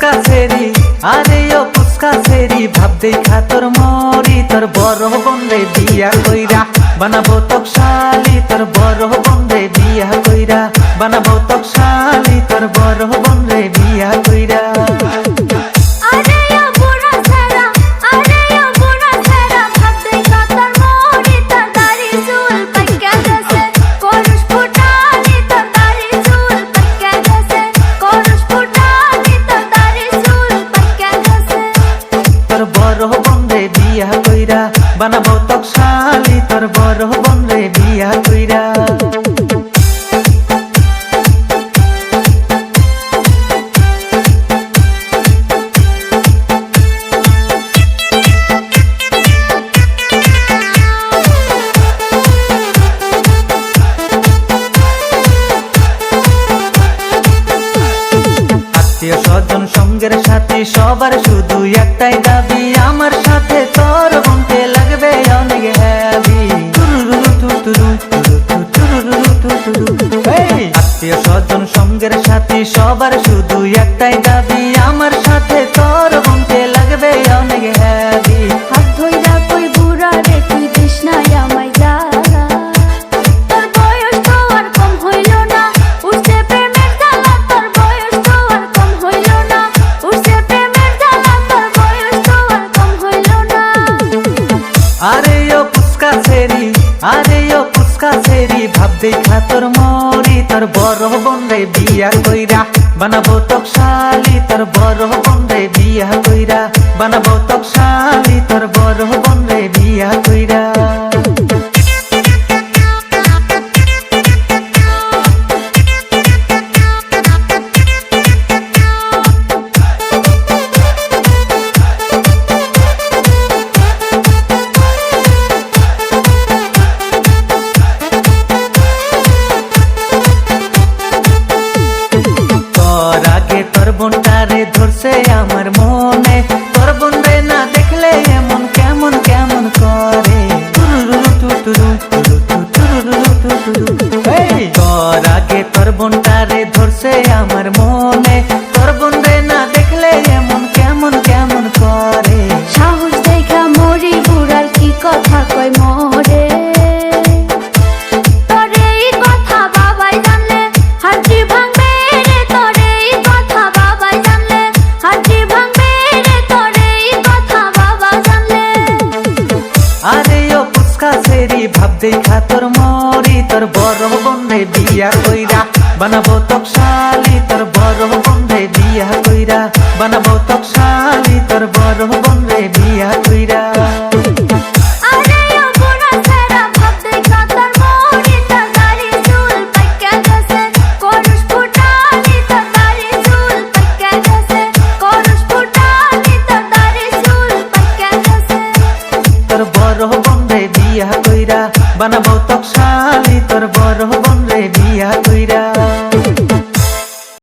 পুচকা ছেড়ি আরে ও পুচকা ছেড়ি ভাব দেখা তোর মরি, তোর বড় বন্ধে বিয়া কইরা। বানাবো তক শালি তোর বড় বন্ধে বিয়া কইরা। বানাবো তক শালি তোর বড় বন্ধে বানাবো তোর বড় বন্ধে বিয়া কইরা। সাথে সবার শুধু একটাই দাবি আমার সাথে তোর আত্মীয় সঙ্গের সাথে সবার শুধু একটাই দাবি। আমার সাথে তোর বনতে লাগবে অনেক হ্যাবি হাত ধইরা কই বুড়া রে তুই দিস আমায় জ্বালা তোর বয়স তো আর কম হইল না। উঠছে প্রেমের জ্বালা তোর বয়স তো আর কম হইল না। উঠছে প্রেমের জ্বালা তোর বয়স তো আর কম হইল না। আরে ও পুস্কা ছেড়ি আরে ও পুস্কা ছেড়ি ভাব দেখা তোর মরি তোর বড় বন্ধে বিয়া কইরা বানাবো তোর তার বড় বন্ধে বিয়া কইরা বানাবো তার তোর বড় বন্ধে বিয়া কইরা। দেখা তোর মরি তোর বড় বন্ধে বিয়া কইরা বানাবো তক শালি তোর বড় বন্ধে বিয়া কইরা বানাবো তক শালি তোর বড় বন্ধে বিয়া কইরা তোর বড় বন্ধে বিয়া কইরা বানাবো তকশালি তোর বড়